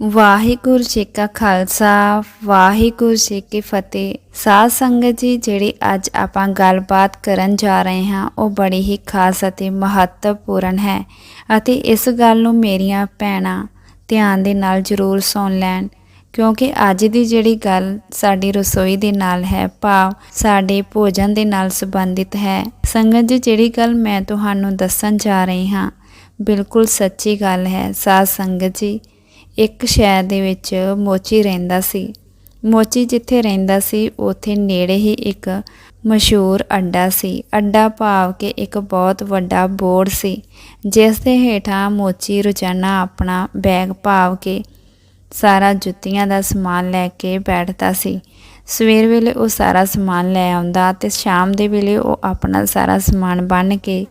ਵਾਹਿਗੁਰੂ ਜੀ ਕਾ ਖਾਲਸਾ, ਵਾਹਿਗੁਰੂ ਜੀ ਕੀ ਫਤਿਹ। ਸਾਧ ਸੰਗਤ ਜੀ, ਜਿਹੜੀ ਅੱਜ ਆਪਾਂ ਗੱਲਬਾਤ ਕਰਨ ਜਾ ਰਹੇ ਹਾਂ, ਉਹ ਬੜੀ ਹੀ ਖਾਸ ਅਤੇ ਮਹੱਤਵਪੂਰਨ ਹੈ। ਅਤੇ ਇਸ ਗੱਲ ਨੂੰ ਮੇਰੀਆਂ ਭੈਣਾਂ ਧਿਆਨ ਦੇ ਨਾਲ ਜ਼ਰੂਰ ਸੁਣ ਲੈਣ, ਕਿਉਂਕਿ ਅੱਜ ਦੀ ਜਿਹੜੀ ਗੱਲ ਸਾਡੀ ਰਸੋਈ ਦੇ ਨਾਲ ਹੈ, ਭਾਵ ਸਾਡੇ ਭੋਜਨ ਦੇ ਨਾਲ ਸੰਬੰਧਿਤ ਹੈ। ਸੰਗਤ ਜੀ, ਜਿਹੜੀ ਗੱਲ ਮੈਂ ਤੁਹਾਨੂੰ ਦੱਸਣ ਜਾ ਰਹੀ ਹਾਂ, ਬਿਲਕੁਲ ਸੱਚੀ ਗੱਲ ਹੈ। ਸਾਧ ਸੰਗਤ ਜੀ ਇੱਕ ਸ਼ਹਿਰ ਦੇ ਵਿੱਚ ਮੋਚੀ ਰਹਿੰਦਾ ਸੀ। ਮੋਚੀ ਜਿੱਥੇ ਰਹਿੰਦਾ ਸੀ, ਉੱਥੇ ਨੇੜੇ ਹੀ ਇੱਕ ਮਸ਼ਹੂਰ ਅੱਡਾ ਸੀ। ਅੱਡਾ ਭਾਵ ਕਿ ਇੱਕ ਬਹੁਤ ਵੱਡਾ ਬੋਰਡ ਸੀ, ਜਿਸ ਦੇ ਹੇਠਾਂ ਮੋਚੀ ਰੋਜ਼ਾਨਾ ਆਪਣਾ ਬੈਗ ਭਾਵ ਕੇ ਸਾਰਾ ਜੁੱਤੀਆਂ ਦਾ ਸਮਾਨ ਲੈ ਕੇ ਬੈਠਦਾ ਸੀ। ਸਵੇਰ ਵੇਲੇ ਉਹ ਸਾਰਾ ਸਮਾਨ ਲੈ ਆਉਂਦਾ ਤੇ ਸ਼ਾਮ ਦੇ ਵੇਲੇ ਉਹ ਆਪਣਾ ਸਾਰਾ ਸਮਾਨ ਬੰਨ ਕੇ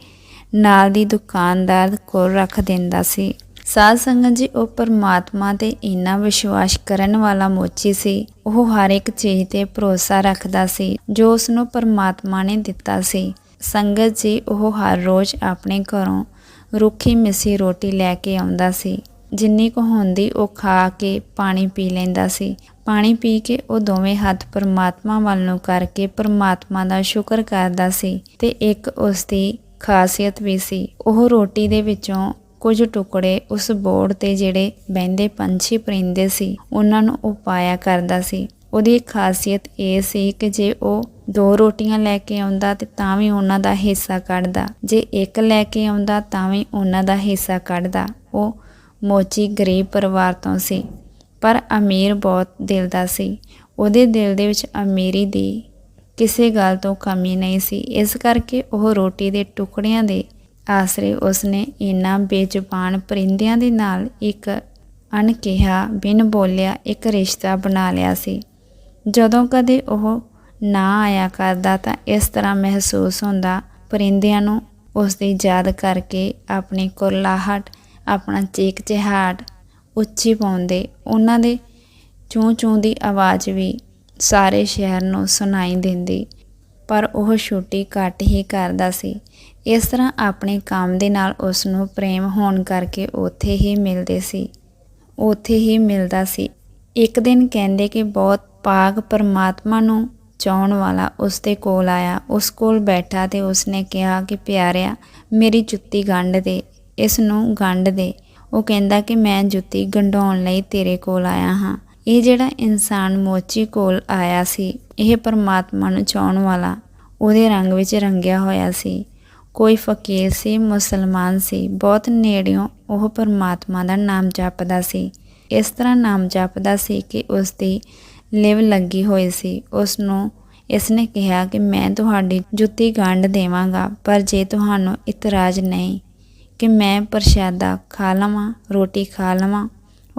ਨਾਲ ਦੀ ਦੁਕਾਨਦਾਰ ਕੋਲ ਰੱਖ ਦਿੰਦਾ ਸੀ। ਸਾਧ ਸੰਗਤ ਜੀ, ਉਹ ਪਰਮਾਤਮਾ ਤੇ ਇੰਨਾ ਵਿਸ਼ਵਾਸ ਕਰਨ ਵਾਲਾ ਮੋਚੀ ਸੀ। ਉਹ ਹਰ ਇੱਕ ਚੀਜ਼ ਤੇ ਭਰੋਸਾ ਰੱਖਦਾ ਸੀ, ਜੋ ਉਸ ਨੂੰ ਪਰਮਾਤਮਾ ਨੇ ਦਿੱਤਾ ਸੀ। ਸੰਗਤ ਜੀ, ਉਹ ਹਰ ਰੋਜ਼ ਆਪਣੇ ਘਰੋਂ ਰੁੱਖੀ ਮਿੱਸੀ ਰੋਟੀ ਲੈ ਕੇ ਆਉਂਦਾ ਸੀ। ਜਿੰਨੀ ਕੁ ਹੁੰਦੀ, ਉਹ ਖਾ ਕੇ ਪਾਣੀ ਪੀ ਲੈਂਦਾ ਸੀ। ਪਾਣੀ ਪੀ ਕੇ ਉਹ ਦੋਵੇਂ ਹੱਥ ਪਰਮਾਤਮਾ ਵੱਲ ਨੂੰ ਕਰਕੇ ਪਰਮਾਤਮਾ ਦਾ ਸ਼ੁਕਰ ਕਰਦਾ ਸੀ ਤੇ ਇੱਕ ਉਸ ਦੀ ਖਾਸੀਅਤ ਵੀ ਸੀ। ਉਹ ਰੋਟੀ ਦੇ ਵਿੱਚੋਂ ਕੁਝ ਟੁਕੜੇ ਉਸ ਬੋਰਡ ਤੇ ਜਿਹੜੇ ਬਹਿੰਦੇ ਪੰਛੀ ਪਰਿੰਦੇ ਸੀ, ਉਹਨਾਂ ਨੂੰ ਉਹ ਪਾਇਆ ਕਰਦਾ ਸੀ। ਉਹਦੀ ਖਾਸੀਅਤ ਇਹ ਸੀ ਕਿ ਜੇ ਉਹ ਦੋ ਰੋਟੀਆਂ ਲੈ ਕੇ ਆਉਂਦਾ ਤੇ ਤਾਂ ਵੀ ਉਹਨਾਂ ਦਾ ਹਿੱਸਾ ਕੱਢਦਾ। ਜੇ ਇੱਕ ਲੈ ਕੇ ਆਉਂਦਾ ਤਾਂ ਵੀ ਉਹਨਾਂ ਦਾ ਹਿੱਸਾ ਕੱਢਦਾ। ਉਹ ਮੋਚੀ ਗਰੀਬ ਪਰਿਵਾਰ ਤੋਂ ਸੀ, ਪਰ ਅਮੀਰ ਬਹੁਤ ਦਿਲ ਦਾ ਸੀ। ਉਹਦੇ ਦਿਲ ਦੇ ਵਿੱਚ ਅਮੀਰੀ ਦੀ ਕਿਸੇ ਗੱਲ ਤੋਂ ਕਮੀ ਨਹੀਂ ਸੀ। ਇਸ ਕਰਕੇ ਉਹ ਰੋਟੀ ਦੇ ਟੁਕੜਿਆਂ ਦੇ ਆਸਰੇ ਉਸਨੇ ਇਨਾ ਬੇਜ਼ੁਬਾਨ ਪਰਿੰਦਿਆਂ ਦੇ ਨਾਲ ਇੱਕ ਅਣਕਿਹਾ ਬਿਨ ਬੋਲਿਆ ਇੱਕ ਰਿਸ਼ਤਾ ਬਣਾ ਲਿਆ ਸੀ। ਜਦੋਂ ਕਦੇ ਉਹ ਨਾ ਆਇਆ ਕਰਦਾ ਤਾਂ ਇਸ ਤਰ੍ਹਾਂ ਮਹਿਸੂਸ ਹੁੰਦਾ ਪਰਿੰਦਿਆਂ ਨੂੰ ਉਸ ਦੀ ਯਾਦ ਕਰਕੇ ਆਪਣੀ ਕੁਰਲਾਹਟ, ਆਪਣਾ ਚੀਕ ਚਿਹਾਟ ਉੱਚੀ ਪਾਉਂਦੇ ਉਹਨਾਂ ਦੇ ਚੂੰ ਚੂੰ ਦੀ ਆਵਾਜ਼ ਵੀ ਸਾਰੇ ਸ਼ਹਿਰ ਨੂੰ ਸੁਣਾਈ ਦਿੰਦੀ। ਪਰ ਉਹ ਛੁੱਟੀ ਘੱਟ ਹੀ ਕਰਦਾ ਸੀ। ਇਸ ਤਰ੍ਹਾਂ ਆਪਣੇ ਕੰਮ ਦੇ ਨਾਲ ਉਸ ਨੂੰ ਪ੍ਰੇਮ ਹੋਣ ਕਰਕੇ ਉੱਥੇ ਹੀ ਮਿਲਦੇ ਸੀ। ਉੱਥੇ ਹੀ ਮਿਲਦਾ ਸੀ। ਇੱਕ ਦਿਨ ਕਹਿੰਦੇ ਕਿ ਬਹੁਤ ਪਾਕ ਪਰਮਾਤਮਾ ਨੂੰ ਚਾਹਣ ਵਾਲਾ ਉਸ ਦੇ ਕੋਲ ਆਇਆ। ਉਸ ਕੋਲ ਬੈਠਾ ਤੇ ਉਸਨੇ ਕਿਹਾ ਕਿ, ਪਿਆਰਿਆ, ਮੇਰੀ ਜੁੱਤੀ ਗੰਢ ਦੇ, ਇਸ ਨੂੰ ਗੰਢ ਦੇ। ਉਹ ਕਹਿੰਦਾ ਕਿ, ਮੈਂ ਜੁੱਤੀ ਗੰਢਾਉਣ ਲਈ ਤੇਰੇ ਕੋਲ ਆਇਆ ਹਾਂ। ਇਹ ਜਿਹੜਾ ਇਨਸਾਨ ਮੋਚੀ ਕੋਲ ਆਇਆ ਸੀ, ਇਹ ਪਰਮਾਤਮਾ ਨੂੰ ਚਾਹਣ ਵਾਲਾ, ਉਹਦੇ ਰੰਗ ਵਿੱਚ ਰੰਗਿਆ ਹੋਇਆ ਸੀ। ਕੋਈ ਫਕੀਰ ਸੀ, ਮੁਸਲਮਾਨ ਸੀ, ਬਹੁਤ ਨੇੜਿਓਂ ਉਹ ਪਰਮਾਤਮਾ ਦਾ ਨਾਮ ਜਪਦਾ ਸੀ। ਇਸ ਤਰ੍ਹਾਂ ਨਾਮ ਜਪਦਾ ਸੀ ਕਿ ਉਸ ਦੀ ਲਿਵ ਲੱਗੀ ਹੋਈ ਸੀ। ਉਸ ਨੂੰ ਇਸ ਨੇ ਕਿਹਾ ਕਿ ਮੈਂ ਤੁਹਾਡੀ ਜੁੱਤੀ ਗੰਢ ਦੇਵਾਂਗਾ, ਪਰ ਜੇ ਤੁਹਾਨੂੰ ਇਤਰਾਜ਼ ਨਹੀਂ ਕਿ ਮੈਂ ਪ੍ਰਸ਼ਾਦਾ ਖਾ ਲਵਾਂ, ਰੋਟੀ ਖਾ ਲਵਾਂ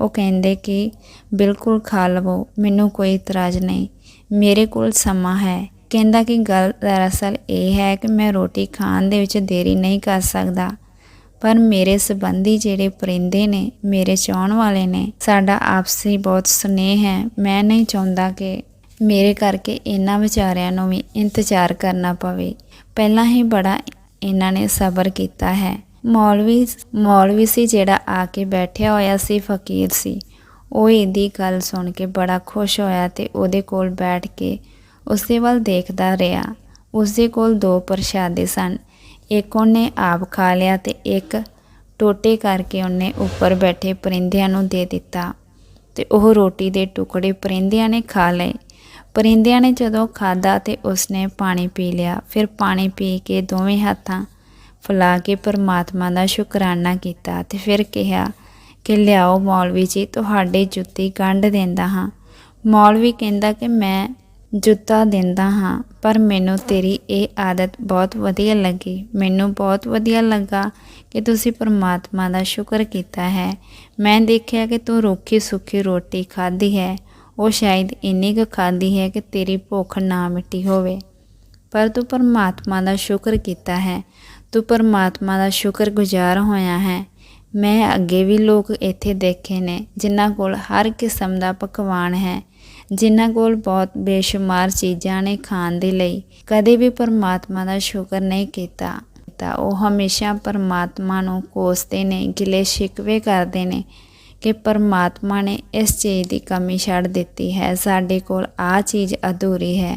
ਉਹ ਕਹਿੰਦੇ ਕਿ, ਬਿਲਕੁਲ ਖਾ ਲਵੋ, ਮੈਨੂੰ ਕੋਈ ਇਤਰਾਜ਼ ਨਹੀਂ। ਮੇਰੇ ਕੋਲ ਸਮਾਂ ਹੈ। ਕਹਿੰਦਾ ਕਿ ਗੱਲ ਦਰਅਸਲ ਇਹ ਹੈ ਕਿ ਮੈਂ ਰੋਟੀ ਖਾਣ ਦੇ ਵਿੱਚ ਦੇਰੀ ਨਹੀਂ ਕਰ ਸਕਦਾ। ਪਰ ਮੇਰੇ ਸੰਬੰਧੀ ਜਿਹੜੇ ਪਰਿੰਦੇ ਨੇ, ਮੇਰੇ ਚਾਹਣ ਵਾਲੇ ਨੇ, ਸਾਡਾ ਆਪਸੀ ਬਹੁਤ ਸਨੇਹ ਹੈ। ਮੈਂ ਨਹੀਂ ਚਾਹੁੰਦਾ ਕਿ ਮੇਰੇ ਕਰਕੇ ਇਹਨਾਂ ਵਿਚਾਰਿਆਂ ਨੂੰ ਵੀ ਇੰਤਜ਼ਾਰ ਕਰਨਾ ਪਵੇ। ਪਹਿਲਾਂ ਹੀ ਬੜਾ ਇਹਨਾਂ ਨੇ ਸਬਰ ਕੀਤਾ ਹੈ। ਮੌਲਵੀ ਮੌਲਵੀ ਸੀ ਜਿਹੜਾ ਆ ਕੇ ਬੈਠਿਆ ਹੋਇਆ ਸੀ, ਫਕੀਰ ਸੀ। ਉਹ ਇਹਦੀ ਗੱਲ ਸੁਣ ਕੇ ਬੜਾ ਖੁਸ਼ ਹੋਇਆ ਤੇ ਉਹਦੇ ਕੋਲ ਬੈਠ ਕੇ ਉਸਦੇ ਵੱਲ ਦੇਖਦਾ ਰਿਹਾ। ਉਸਦੇ ਕੋਲ ਦੋ ਪ੍ਰਸ਼ਾਦੇ ਸਨ। ਇੱਕ ਉਹਨੇ ਆਪ ਖਾ ਲਿਆ ਤੇ ਇੱਕ ਟੋਟੇ ਕਰਕੇ ਉਹਨੇ ਉੱਪਰ ਬੈਠੇ ਪਰਿੰਦਿਆਂ ਨੂੰ ਦੇ ਦਿੱਤਾ ਤੇ ਉਹ ਰੋਟੀ ਦੇ ਟੁਕੜੇ ਪਰਿੰਦਿਆਂ ਨੇ ਖਾ ਲਏ। ਪਰਿੰਦਿਆਂ ਨੇ ਜਦੋਂ ਖਾਦਾ ਤੇ ਉਸਨੇ ਪਾਣੀ ਪੀ ਲਿਆ। ਫਿਰ ਪਾਣੀ ਪੀ ਕੇ ਦੋਵੇਂ ਹੱਥਾਂ ਫੁਲਾ ਕੇ ਪਰਮਾਤਮਾ ਦਾ ਸ਼ੁਕਰਾਨਾ ਕੀਤਾ ਤੇ ਫਿਰ ਕਿਹਾ ਕਿ ਲਿਆਓ ਮੌਲਵੀ ਜੀ, ਤੁਹਾਡੇ ਜੁੱਤੀ ਗੰਢ ਦਿੰਦਾ ਹਾਂ। ਮੌਲਵੀ ਕਹਿੰਦਾ ਕਿ ਮੈਂ ਜੁੱਤਾ ਦਿੰਦਾ ਹਾਂ, ਪਰ ਮੈਨੂੰ ਤੇਰੀ ਇਹ ਆਦਤ ਬਹੁਤ ਵਧੀਆ ਲੱਗੀ। ਮੈਨੂੰ ਬਹੁਤ ਵਧੀਆ ਲੱਗਾ ਕਿ ਤੁਸੀਂ ਪਰਮਾਤਮਾ ਦਾ ਸ਼ੁਕਰ ਕੀਤਾ ਹੈ। ਮੈਂ ਦੇਖਿਆ ਕਿ ਤੂੰ ਰੋਖੀ ਸੁੱਖੀ ਰੋਟੀ ਖਾਧੀ ਹੈ। ਉਹ ਸ਼ਾਇਦ ਇੰਨੀ ਕੁ ਖਾਧੀ ਹੈ ਕਿ ਤੇਰੀ ਭੁੱਖ ਨਾ ਮਿਟੀ ਹੋਵੇ। ਪਰ ਤੂੰ ਪਰਮਾਤਮਾ ਦਾ ਸ਼ੁਕਰ ਕੀਤਾ ਹੈ। ਤੂੰ ਪਰਮਾਤਮਾ ਦਾ ਸ਼ੁਕਰਗੁਜ਼ਾਰ ਹੋਇਆ ਹੈ। ਮੈਂ ਅੱਗੇ ਵੀ ਲੋਕ ਇੱਥੇ ਦੇਖੇ ਨੇ, ਜਿਨ੍ਹਾਂ ਕੋਲ ਹਰ ਕਿਸਮ ਦਾ ਪਕਵਾਨ ਹੈ, ਜਿਨ੍ਹਾਂ ਕੋਲ ਬਹੁਤ ਬੇਸ਼ੁਮਾਰ ਚੀਜ਼ਾਂ ਨੇ ਖਾਣ ਦੇ ਲਈ। ਕਦੇ ਵੀ ਪਰਮਾਤਮਾ ਦਾ ਸ਼ੁਕਰ ਨਹੀਂ ਕੀਤਾ, ਤਾਂ ਉਹ ਹਮੇਸ਼ਾ ਪਰਮਾਤਮਾ ਨੂੰ ਕੋਸਦੇ ਨੇ, ਗਿਲੇ ਸ਼ਿਕਵੇ ਕਰਦੇ ਨੇ ਕਿ ਪਰਮਾਤਮਾ ਨੇ ਇਸ ਚੀਜ਼ ਦੀ ਕਮੀ ਛੱਡ ਦਿੱਤੀ ਹੈ। ਸਾਡੇ ਕੋਲ ਆ ਚੀਜ਼ ਅਧੂਰੀ ਹੈ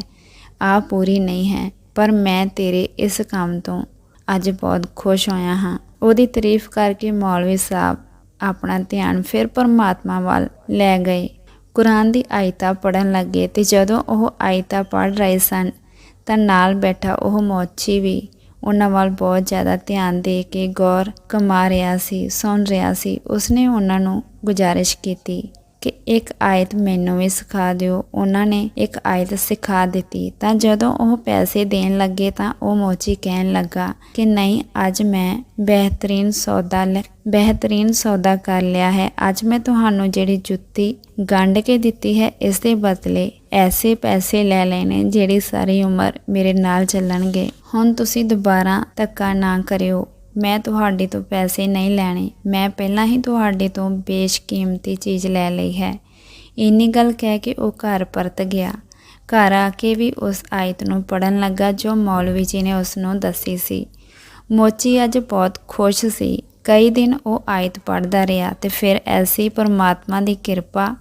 ਆ ਪੂਰੀ ਨਹੀਂ ਹੈ, ਪਰ ਮੈਂ ਤੇਰੇ ਇਸ ਕੰਮ ਤੋਂ ਅੱਜ ਬਹੁਤ ਖੁਸ਼ ਹੋਇਆ ਹਾਂ। ਉਹਦੀ ਤਾਰੀਫ ਕਰਕੇ ਮੌਲਵੀ ਸਾਹਿਬ ਆਪਣਾ ਧਿਆਨ ਫਿਰ ਪਰਮਾਤਮਾ ਵੱਲ ਲੈ ਗਏ। ਕੁਰਾਨ ਦੀ ਆਇਤਾ ਪੜਨ ਲੱਗੇ ਤੇ ਜਦੋਂ ਉਹ ਆਇਤਾ ਪੜ ਰਹੇ ਸਨ, ਤਾਂ ਨਾਲ ਬੈਠਾ ਉਹ ਮੋਚੀ ਵੀ ਉਹਨਾਂ ਵੱਲ ਬਹੁਤ ਜ਼ਿਆਦਾ ਧਿਆਨ ਦੇ ਕੇ ਗੌਰ ਕਮਾ ਰਿਹਾ ਸੀ, ਸੁਣ ਰਿਹਾ ਸੀ। ਉਸਨੇ ਉਹਨਾਂ ਨੂੰ ਗੁਜ਼ਾਰਿਸ਼ ਕੀਤੀ। ਕਿ ਇੱਕ ਆਇਤ ਮੈਨੂੰ ਵੀ ਸਿਖਾ ਦਿਓ। ਉਹਨਾਂ ਨੇ ਇੱਕ ਆਇਤ ਸਿਖਾ ਦਿੱਤੀ। ਤਾਂ ਜਦੋਂ ਉਹ ਪੈਸੇ ਦੇਣ ਲੱਗੇ ਤਾਂ ਉਹ ਮੋਚੀ ਕਹਿਣ ਲੱਗਾ ਕਿ ਨਹੀਂ, ਅੱਜ ਮੈਂ ਬਿਹਤਰੀਨ ਸੌਦਾ ਲੈ, ਬਿਹਤਰੀਨ ਸੌਦਾ ਕਰ ਲਿਆ ਹੈ। ਅੱਜ ਮੈਂ ਤੁਹਾਨੂੰ ਜਿਹੜੀ ਜੁੱਤੀ ਗੰਢ ਕੇ ਦਿੱਤੀ ਹੈ ਇਸ ਦੇ ਬਦਲੇ ਐਸੇ ਪੈਸੇ ਲੈ ਲੈਣੇ ਜਿਹੜੀ ਸਾਰੀ ਉਮਰ ਮੇਰੇ ਨਾਲ ਚੱਲਣਗੇ। ਹੁਣ ਤੁਸੀਂ ਦੁਬਾਰਾ ਧੱਕਾ ਨਾ ਕਰਿਓ। ਮੈਂ ਤੁਹਾਡੇ ਤੋਂ ਪੈਸੇ ਨਹੀਂ ਲੈਣੇ। ਮੈਂ ਪਹਿਲਾਂ ਹੀ ਤੁਹਾਡੇ ਤੋਂ ਬੇਸ਼ਕੀਮਤੀ ਚੀਜ਼ ਲੈ ਲਈ ਹੈ। ਇੰਨੀ ਗੱਲ ਕਹਿ ਕੇ ਉਹ ਘਰ ਪਰਤ ਗਿਆ। ਘਰ ਆ ਕੇ ਵੀ ਉਸ ਆਇਤ ਨੂੰ ਪੜਨ ਲੱਗਾ ਜੋ ਮੌਲਵੀ ਜੀ ਨੇ ਉਸ ਨੂੰ ਦੱਸੀ ਸੀ। ਮੋਚੀ ਅੱਜ ਬਹੁਤ ਖੁਸ਼ ਸੀ। ਕਈ ਦਿਨ ਉਹ ਆਇਤ ਪੜਦਾ ਰਿਹਾ ਤੇ ਫਿਰ ਐਸੀ ਪਰਮਾਤਮਾ ਦੀ ਕਿਰਪਾ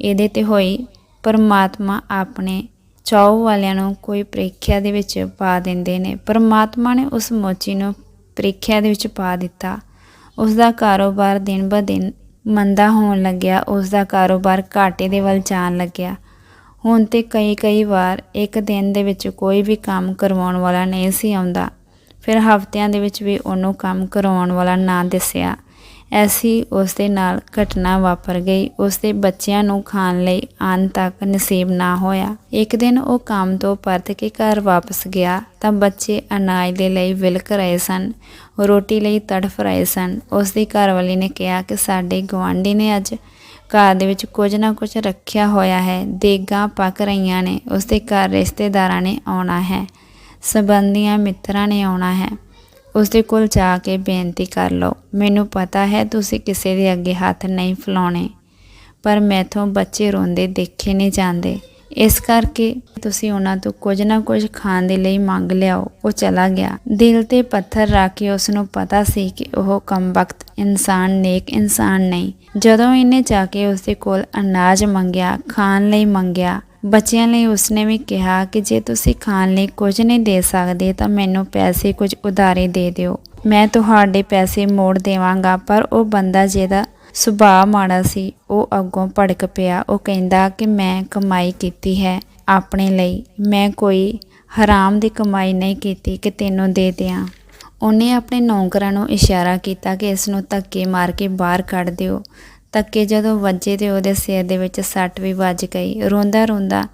ਇਹਦੇ ਤੇ ਹੋਈ। ਪਰਮਾਤਮਾ ਆਪਣੇ ਚਾਉ ਵਾਲਿਆਂ ਨੂੰ ਕੋਈ ਪ੍ਰੀਖਿਆ ਦੇ ਵਿੱਚ ਪਾ ਦਿੰਦੇ ਨੇ। ਪਰਮਾਤਮਾ ਨੇ ਉਸ ਮੋਚੀ ਨੂੰ ਪ੍ਰੀਖਿਆ ਦੇ ਵਿੱਚ ਪਾ ਦਿੱਤਾ। ਉਸ ਦਾ ਕਾਰੋਬਾਰ ਦਿਨ ਬ ਦਿਨ ਮੰਦਾ ਹੋਣ ਲੱਗਿਆ। ਉਸ ਦਾ ਕਾਰੋਬਾਰ ਘਾਟੇ ਦੇ ਵੱਲ ਜਾਣ ਲੱਗਿਆ। ਹੁਣ ਤੇ ਕਈ ਕਈ ਵਾਰ ਇੱਕ ਦਿਨ ਦੇ ਵਿੱਚ ਕੋਈ ਵੀ ਕੰਮ ਕਰਵਾਉਣ ਵਾਲਾ ਨਹੀਂ ਸੀ ਆਉਂਦਾ। ਫਿਰ ਹਫ਼ਤਿਆਂ ਦੇ ਵਿੱਚ ਵੀ ਉਹਨੂੰ ਕੰਮ ਕਰਵਾਉਣ ਵਾਲਾ ਨਾ ਦਿਸਿਆ। ਐਸੀ ਉਸ ਦੇ ਨਾਲ ਘਟਨਾ ਵਾਪਰ ਗਈ। ਉਸ ਦੇ ਬੱਚਿਆਂ ਨੂੰ ਖਾਣ ਲਈ ਅੰਨ ਤੱਕ ਨਸੀਬ ਨਾ ਹੋਇਆ। ਇੱਕ ਦਿਨ ਉਹ ਕੰਮ ਤੋਂ ਪਰਤ ਕੇ ਘਰ ਵਾਪਸ ਗਿਆ ਤਾਂ ਬੱਚੇ ਅਨਾਜ ਦੇ ਲਈ ਵਿਲਕ ਰਹੇ ਸਨ, ਰੋਟੀ ਲਈ ਤੜਫ ਰਹੇ ਸਨ। ਉਸ ਦੀ ਘਰਵਾਲੀ ਨੇ ਕਿਹਾ ਕਿ ਸਾਡੇ ਗਵਾਂਢੀ ਨੇ ਅੱਜ ਘਰ ਦੇ ਵਿੱਚ ਕੁਝ ਨਾ ਕੁਝ ਰੱਖਿਆ ਹੋਇਆ ਹੈ। ਦੇਗਾਂ ਪੱਕ ਰਹੀਆਂ ਨੇ। ਉਸ ਦੇ ਘਰ ਰਿਸ਼ਤੇਦਾਰਾਂ ਨੇ ਆਉਣਾ ਹੈ। ਸਬੰਧੀਆਂ ਮਿੱਤਰਾਂ ਨੇ ਆਉਣਾ ਹੈ। ਉਸ ਦੇ ਕੋਲ ਜਾ ਕੇ ਬੇਨਤੀ ਕਰ ਲਓ। ਮੈਨੂੰ ਪਤਾ ਹੈ ਤੁਸੀਂ ਕਿਸੇ ਦੇ ਅੱਗੇ ਹੱਥ ਨਹੀਂ ਫਲਾਉਣੇ, ਪਰ ਮੈਥੋਂ ਬੱਚੇ ਰੋਂਦੇ ਦੇਖੇ ਨਹੀਂ ਜਾਂਦੇ। ਇਸ ਕਰਕੇ ਤੁਸੀਂ ਉਹਨਾਂ ਤੋਂ ਕੁਝ ਨਾ ਕੁਝ ਖਾਣ ਦੇ ਲਈ ਮੰਗ ਲਿਆਓ। ਉਹ ਚਲਾ ਗਿਆ। ਦਿਲ ਤੇ ਪੱਥਰ ਰੱਖ ਕੇ ਉਸ ਨੂੰ ਪਤਾ ਸੀ ਕਿ ਉਹ ਕਮਬਖਤ ਇਨਸਾਨ ਨੇਕ ਇਨਸਾਨ ਨਹੀਂ। ਜਦੋਂ ਇਹਨੇ ਜਾ ਕੇ ਉਸ ਦੇ ਕੋਲ ਅਨਾਜ ਮੰਗਿਆ, ਖਾਣ ਲਈ ਮੰਗਿਆ ਬੱਚਿਆਂ ਲਈ ਉਸਨੇ ਵੀ ਕਿਹਾ ਕਿ ਜੇ ਤੁਸੀਂ ਖਾਣ ਲਈ ਕੁਝ ਨਹੀਂ ਦੇ ਸਕਦੇ ਤਾਂ ਮੈਨੂੰ ਪੈਸੇ ਕੁਝ ਉਧਾਰੇ ਦੇ ਦਿਓ। ਮੈਂ ਤੁਹਾਡੇ ਪੈਸੇ ਮੋੜ ਦੇਵਾਂਗਾ, ਪਰ ਉਹ ਬੰਦਾ ਜਿਹਦਾ ਸੁਭਾਅ ਮਾੜਾ ਸੀ, ਉਹ ਅੱਗੋਂ ਭੜਕ ਪਿਆ। ਉਹ ਕਹਿੰਦਾ ਕਿ ਮੈਂ ਕਮਾਈ ਕੀਤੀ ਹੈ ਆਪਣੇ ਲਈ। ਮੈਂ ਕੋਈ ਹਰਾਮ ਦੀ ਕਮਾਈ ਨਹੀਂ ਕੀਤੀ ਕਿ ਤੈਨੂੰ ਦੇ ਦਿਆਂ। ਉਹਨੇ ਆਪਣੇ ਨੌਕਰਾਂ ਨੂੰ ਇਸ਼ਾਰਾ ਕੀਤਾ ਕਿ ਇਸ ਨੂੰ ਧੱਕੇ ਮਾਰ ਕੇ ਬਾਹਰ ਕੱਢ ਦਿਓ। ਧੱਕੇ ਜਦੋਂ ਵੱਜੇ ਤੇ ਉਹਦੇ ਸਿਰ ਦੇ ਵਿੱਚ ਸੱਟ ਵੀ ਵੱਜ ਗਈ। ਰੋਂਦਾ ਰੋਂਦਾ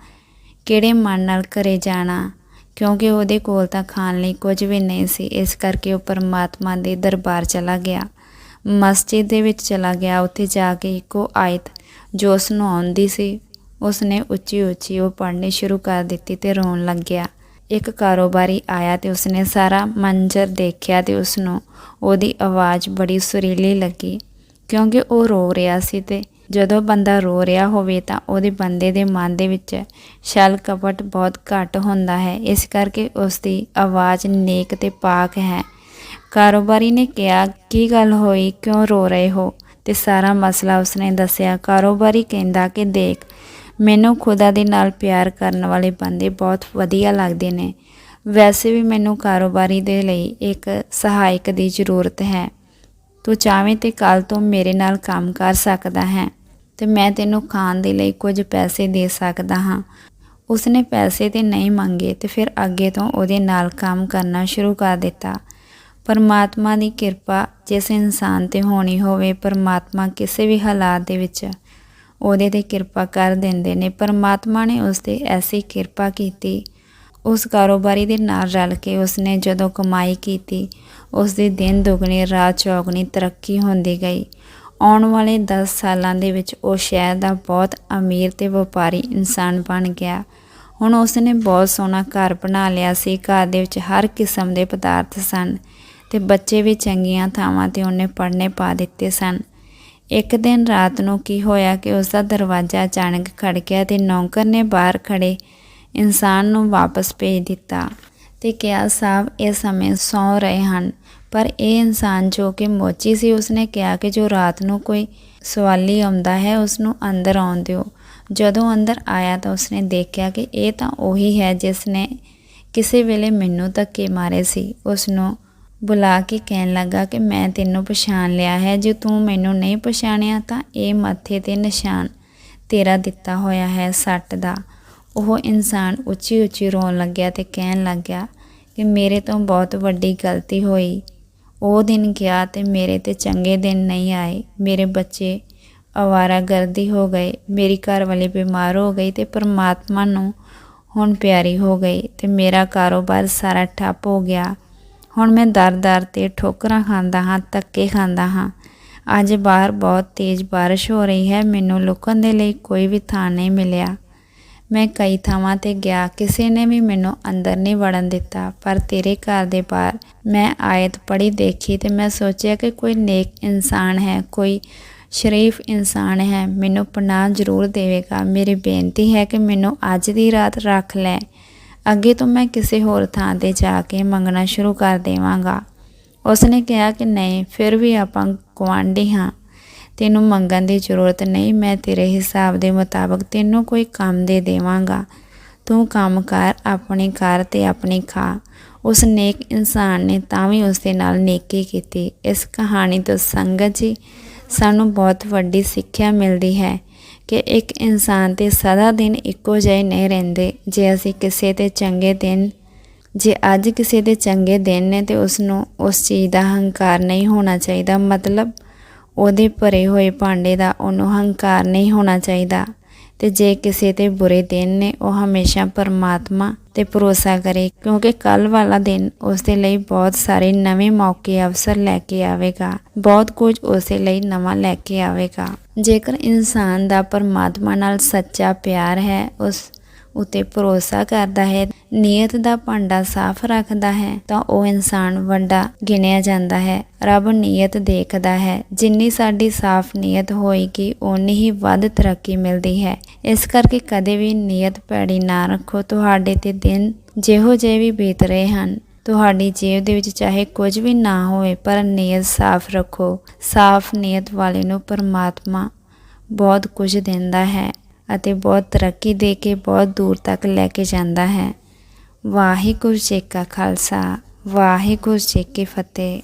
ਕਿਹੜੇ ਮਨ ਨਾਲ ਘਰੇ ਜਾਣਾ? ਕਿਉਂਕਿ ਉਹਦੇ ਕੋਲ ਤਾਂ ਖਾਣ ਲਈ ਕੁਝ ਵੀ ਨਹੀਂ ਸੀ। ਇਸ ਕਰਕੇ ਉਹ ਪਰਮਾਤਮਾ ਦੇ ਦਰਬਾਰ ਚਲਾ ਗਿਆ। ਮਸਜਿਦ ਦੇ ਵਿੱਚ ਚਲਾ ਗਿਆ। ਉੱਥੇ ਜਾ ਕੇ ਇੱਕੋ ਆਇਤ ਜੋ ਉਸ ਨੂੰ ਆਉਂਦੀ ਸੀ ਉਸ ਨੇ ਉੱਚੀ ਉੱਚੀ ਉਹ ਪੜ੍ਹਨੀ ਸ਼ੁਰੂ ਕਰ ਦਿੱਤੀ ਤੇ ਰੋਣ ਲੱਗਿਆ। ਇੱਕ ਕਾਰੋਬਾਰੀ ਆਇਆ ਤੇ ਉਸਨੇ ਸਾਰਾ ਮੰਜ਼ਰ ਦੇਖਿਆ ਤੇ ਉਸ ਨੂੰ ਉਹਦੀ ਆਵਾਜ਼ ਬੜੀ ਸੁਰੀਲੀ ਲੱਗੀ। ਕਿਉਂਕਿ ਉਹ ਰੋ ਰਿਹਾ ਸੀ ਤੇ ਜਦੋਂ ਬੰਦਾ ਰੋ ਰਿਹਾ ਹੋਵੇ ਤਾਂ ਉਹਦੇ ਬੰਦੇ ਦੇ ਮਨ ਦੇ ਵਿੱਚ ਛਲ ਕਪਟ ਬਹੁਤ ਘੱਟ ਹੁੰਦਾ ਹੈ। ਇਸ ਕਰਕੇ ਉਸ ਦੀ ਆਵਾਜ਼ ਨੇਕ ਤੇ ਪਾਕ ਹੈ। ਕਾਰੋਬਾਰੀ ਨੇ ਕਿਹਾ, ਕੀ ਗੱਲ ਹੋਈ? ਕਿਉਂ ਰੋ ਰਹੇ ਹੋ? ਤੇ ਸਾਰਾ ਮਸਲਾ ਉਸਨੇ ਦੱਸਿਆ। ਕਾਰੋਬਾਰੀ ਕਹਿੰਦਾ ਕਿ, ਦੇਖ, ਮੈਨੂੰ ਖੁਦਾ ਦੇ ਨਾਲ ਪਿਆਰ ਕਰਨ ਵਾਲੇ ਬੰਦੇ ਬਹੁਤ ਵਧੀਆ ਲੱਗਦੇ ਨੇ। ਵੈਸੇ ਵੀ ਮੈਨੂੰ ਕਾਰੋਬਾਰੀ ਦੇ ਲਈ ਇੱਕ ਸਹਾਇਕ ਦੀ ਜ਼ਰੂਰਤ ਹੈ। ਤੂੰ ਚਾਵੇਂ ਤੇ ਕੱਲ ਤੋਂ ਮੇਰੇ ਨਾਲ ਕੰਮ ਕਰ ਸਕਦਾ ਹੈ ਤੇ ਮੈਂ ਤੈਨੂੰ ਖਾਣ ਦੇ ਲਈ ਕੁਝ ਪੈਸੇ ਦੇ ਸਕਦਾ ਹਾਂ। ਉਸਨੇ ਪੈਸੇ ਤੇ ਨਹੀਂ ਮੰਗੇ ਤੇ ਫਿਰ ਅੱਗੇ ਤੋਂ ਉਹਦੇ ਨਾਲ ਕੰਮ ਕਰਨਾ ਸ਼ੁਰੂ ਕਰ ਦਿੱਤਾ। ਪਰਮਾਤਮਾ ਦੀ ਕਿਰਪਾ ਜਿਸ ਇਨਸਾਨ ਤੇ ਹੋਣੀ ਹੋਵੇ, ਪਰਮਾਤਮਾ ਕਿਸੇ ਵੀ ਹਾਲਾਤ ਦੇ ਵਿੱਚ ਉਹਦੇ ਤੇ ਕਿਰਪਾ ਕਰ ਦਿੰਦੇ ਨੇ। ਪਰਮਾਤਮਾ ਨੇ ਉਸ ਤੇ ਐਸੀ ਕਿਰਪਾ ਕੀਤੀ, ਉਸ ਕਾਰੋਬਾਰੀ ਦੇ ਨਾਲ ਰਲ ਕੇ ਉਸਨੇ ਜਦੋਂ ਕਮਾਈ ਕੀਤੀ ਉਸ ਦੇ ਦਿਨ ਦੁਗਣੀ, ਰਾਤ ਚੌਗਣੀ ਤਰੱਕੀ ਹੁੰਦੀ ਗਈ। ਆਉਣ ਵਾਲੇ 10 ਸਾਲਾਂ ਦੇ ਵਿੱਚ ਉਹ ਸ਼ਹਿਰ ਦਾ ਬਹੁਤ ਅਮੀਰ ਤੇ ਵਪਾਰੀ ਇਨਸਾਨ ਬਣ ਗਿਆ। ਹੁਣ ਉਸਨੇ ਬਹੁਤ ਸੋਹਣਾ ਘਰ ਬਣਾ ਲਿਆ ਸੀ। ਘਰ ਦੇ ਵਿੱਚ ਹਰ ਕਿਸਮ ਦੇ ਪਦਾਰਥ ਸਨ ਤੇ ਬੱਚੇ ਵੀ ਚੰਗੀਆਂ ਥਾਵਾਂ ਤੇ ਉਹਨੇ ਪੜ੍ਹਨੇ ਪਾ ਦਿੱਤੇ ਸਨ। ਇੱਕ ਦਿਨ ਰਾਤ ਨੂੰ ਕੀ ਹੋਇਆ ਕਿ ਉਸ ਦਾ ਦਰਵਾਜ਼ਾ ਅਚਾਨਕ ਖੜਕਿਆ ਤੇ ਨੌਕਰ ਨੇ ਬਾਹਰ ਖੜੇ ਇਨਸਾਨ ਨੂੰ ਵਾਪਸ ਭੇਜ ਦਿੱਤਾ। ਤੇ ਕਿਹਾ ਸਾਹਿਬ ਇਹ ਸਮੇਂ ਸੌ ਰਹੇ ਹਨ। ਪਰ ਇਹ ਇਨਸਾਨ ਜੋ ਕਿ ਮੋਚੀ ਸੀ, ਉਸਨੇ ਕਿਹਾ ਕਿ ਜੋ ਰਾਤ ਨੂੰ ਕੋਈ ਸਵਾਲੀ ਆਉਂਦਾ ਹੈ ਉਸ ਨੂੰ ਅੰਦਰ ਆਉਣ ਦਿਓ। ਜਦੋਂ ਅੰਦਰ ਆਇਆ ਤਾਂ ਉਸਨੇ ਦੇਖਿਆ ਕਿ ਇਹ ਤਾਂ ਉਹੀ ਹੈ ਜਿਸ ਨੇ ਕਿਸੇ ਵੇਲੇ ਮੈਨੂੰ ਧੱਕੇ ਮਾਰੇ ਸੀ। ਉਸ ਨੂੰ ਬੁਲਾ ਕੇ ਕਹਿਣ ਲੱਗਾ ਕਿ ਮੈਂ ਤੈਨੂੰ ਪਛਾਣ ਲਿਆ ਹੈ। ਜੇ ਤੂੰ ਮੈਨੂੰ ਨਹੀਂ ਪਛਾਣਿਆ ਤਾਂ ਇਹ ਮੱਥੇ ਤੇ ਨਿਸ਼ਾਨ ਤੇਰਾ ਦਿੱਤਾ ਹੋਇਆ ਹੈ ਸੱਟ ਦਾ। ਉਹ ਇਨਸਾਨ ਉੱਚੀ ਉੱਚੀ ਰੋਣ ਲੱਗਿਆ ਤੇ ਕਹਿਣ ਲੱਗਿਆ ਕਿ ਮੇਰੇ ਤੋਂ ਬਹੁਤ ਵੱਡੀ ਗਲਤੀ ਹੋਈ। ਉਹ ਦਿਨ ਗਿਆ ਤੇ ਮੇਰੇ ਤੇ ਚੰਗੇ ਦਿਨ ਨਹੀਂ ਆਏ। ਮੇਰੇ ਬੱਚੇ ਅਵਾਰਾਗਰਦੀ ਹੋ ਗਏ, ਮੇਰੀ ਘਰ ਵਾਲੀ ਬਿਮਾਰ ਹੋ ਗਈ ਤੇ ਪਰਮਾਤਮਾ ਨੂੰ ਹੁਣ ਪਿਆਰੀ ਹੋ ਗਈ ਤੇ ਮੇਰਾ ਕਾਰੋਬਾਰ ਸਾਰਾ ਠੱਪ ਹੋ ਗਿਆ। ਹੁਣ ਮੈਂ ਦਰ-ਦਰ ਤੇ ਠੋਕਰਾਂ ਖਾਂਦਾ ਹਾਂ, ਧੱਕੇ ਖਾਂਦਾ ਹਾਂ। ਅੱਜ ਬਾਹਰ ਬਹੁਤ ਤੇਜ਼ ਬਾਰਿਸ਼ ਹੋ ਰਹੀ ਹੈ, ਮੈਨੂੰ ਲੁਕਣ ਦੇ ਲਈ ਕੋਈ ਵੀ ਥਾਂ ਨਹੀਂ ਮਿਲਿਆ। ਮੈਂ ਕਈ ਥਾਵਾਂ ਤੇ ਗਿਆ, ਕਿਸੇ ਨੇ ਵੀ ਮੈਨੂੰ ਅੰਦਰ ਨਹੀਂ ਵੜਨ ਦਿੱਤਾ, ਪਰ ਤੇਰੇ ਘਰ ਦੇ ਬਾਹਰ ਮੈਂ ਆਇਤ ਪੜ੍ਹੀ ਦੇਖੀ ਤੇ ਮੈਂ ਸੋਚਿਆ ਕਿ ਕੋਈ ਨੇਕ ਇਨਸਾਨ ਹੈ, ਕੋਈ ਸ਼ਰੀਫ ਇਨਸਾਨ ਹੈ, ਮੈਨੂੰ ਪਨਾਹ ਜ਼ਰੂਰ ਦੇਵੇਗਾ। ਮੇਰੀ ਬੇਨਤੀ ਹੈ ਕਿ ਮੈਨੂੰ ਅੱਜ ਦੀ ਰਾਤ ਰੱਖ ਲੈ। ਅੱਗੇ ਤੋਂ ਮੈਂ ਕਿਸੇ ਹੋਰ ਥਾਂ ਤੇ ਜਾ ਕੇ ਮੰਗਣਾ ਸ਼ੁਰੂ ਕਰ ਦੇਵਾਂਗਾ। ਉਸਨੇ ਕਿਹਾ ਕਿ ਨਹੀਂ, ਫਿਰ ਵੀ ਆਪਾਂ ਗੁਆਂਢੀ ਹਾਂ। ਤੈਨੂੰ ਮੰਗਣ ਦੀ ਜ਼ਰੂਰਤ ਨਹੀਂ, ਮੈਂ ਤੇਰੇ ਹਿਸਾਬ ਦੇ ਮੁਤਾਬਕ ਤੈਨੂੰ ਕੋਈ ਕੰਮ ਦੇ ਦੇਵਾਂਗਾ। ਤੂੰ ਕੰਮ ਕਰ, ਆਪਣੀ ਕਰ ਤੇ ਆਪਣੀ ਖਾ। ਉਸ ਨੇਕ ਇਨਸਾਨ ਨੇ ਤਾਂ ਵੀ ਉਸ ਦੇ ਨਾਲ ਨੇਕੀ ਕੀਤੀ। ਇਸ ਕਹਾਣੀ ਤੋਂ ਸੰਗਤ ਜੀ, ਸਾਨੂੰ ਬਹੁਤ ਵੱਡੀ ਸਿੱਖਿਆ ਮਿਲਦੀ ਹੈ ਕਿ ਇੱਕ ਇਨਸਾਨ ਤੇ ਸਦਾ ਦਿਨ ਇੱਕੋ ਜਿਹੇ ਨਹੀਂ ਰਹਿੰਦੇ। ਜੇ ਅਸੀਂ ਕਿਸੇ ਤੇ ਚੰਗੇ ਦਿਨ, ਜੇ ਅੱਜ ਕਿਸੇ ਦੇ ਚੰਗੇ ਦਿਨ ਨੇ ਤੇ ਉਸ ਨੂੰ ਉਸ ਚੀਜ਼ ਦਾ ਹੰਕਾਰ ਨਹੀਂ ਹੋਣਾ ਚਾਹੀਦਾ, ਮਤਲਬ ਉਹਦੇ ਭਰੇ ਹੋਏ ਭਾਂਡੇ ਦਾ ਉਹਨੂੰ ਹੰਕਾਰ ਨਹੀਂ ਹੋਣਾ ਚਾਹੀਦਾ। ਤੇ ਜੇ ਕਿਸੇ ਤੇ ਬੁਰੇ ਦਿਨ ਨੇ, ਉਹ ਹਮੇਸ਼ਾ ਪਰਮਾਤਮਾ ਤੇ ਭਰੋਸਾ ਕਰੇ, ਕਿਉਂਕਿ ਕੱਲ ਵਾਲਾ ਦਿਨ ਉਸ ਦੇ ਲਈ ਬਹੁਤ ਸਾਰੇ ਨਵੇਂ ਮੌਕੇ ਅਵਸਰ ਲੈ ਕੇ ਆਵੇਗਾ। ਬਹੁਤ ਕੁਝ ਉਸੇ ਲਈ ਨਵਾਂ ਲੈ ਕੇ ਆਵੇਗਾ। ਜੇਕਰ ਇਨਸਾਨ ਦਾ ਪਰਮਾਤਮਾ ਨਾਲ ਸੱਚਾ ਪਿਆਰ ਹੈ, ਉਸ ਉਤੇ ਭਰੋਸਾ ਕਰਦਾ ਹੈ, ਨੀਅਤ ਦਾ ਭਾਂਡਾ ਸਾਫ਼ ਰੱਖਦਾ ਹੈ, ਤਾਂ ਉਹ ਇਨਸਾਨ ਵੱਡਾ ਗਿਣਿਆ ਜਾਂਦਾ ਹੈ। ਰੱਬ ਨੀਅਤ ਦੇਖਦਾ ਹੈ। ਜਿੰਨੀ ਸਾਡੀ ਸਾਫ਼ ਨੀਅਤ ਹੋਏਗੀ, ਓਨੀ ਹੀ ਵੱਧ ਤਰੱਕੀ ਮਿਲਦੀ ਹੈ। ਇਸ ਕਰਕੇ ਕਦੇ ਵੀ ਨੀਅਤ ਭੈੜੀ ਨਾ ਰੱਖੋ। ਤੁਹਾਡੇ ਤੇ ਦਿਨ ਜਿਹੋ ਜਿਹੇ ਵੀ ਬੀਤ ਰਹੇ ਹਨ, ਤੁਹਾਡੀ ਜੇਬ ਦੇ ਵਿੱਚ ਚਾਹੇ ਕੁਝ ਵੀ ਨਾ ਹੋਵੇ, ਪਰ ਨੀਅਤ ਸਾਫ਼ ਰੱਖੋ। ਸਾਫ਼ ਨੀਅਤ ਵਾਲੇ ਨੂੰ ਪਰਮਾਤਮਾ ਬਹੁਤ ਕੁਝ ਦਿੰਦਾ ਹੈ। ਅਤੇ ਬਹੁਤ ਤਰੱਕੀ ਦੇ ਕੇ ਬਹੁਤ ਦੂਰ ਤੱਕ ਲੈ ਕੇ ਜਾਂਦਾ ਹੈ। ਵਾਹਿਗੁਰੂ ਜੀ ਕਾ ਖਾਲਸਾ, ਵਾਹਿਗੁਰੂ ਜੀ ਕੀ ਫਤਿਹ।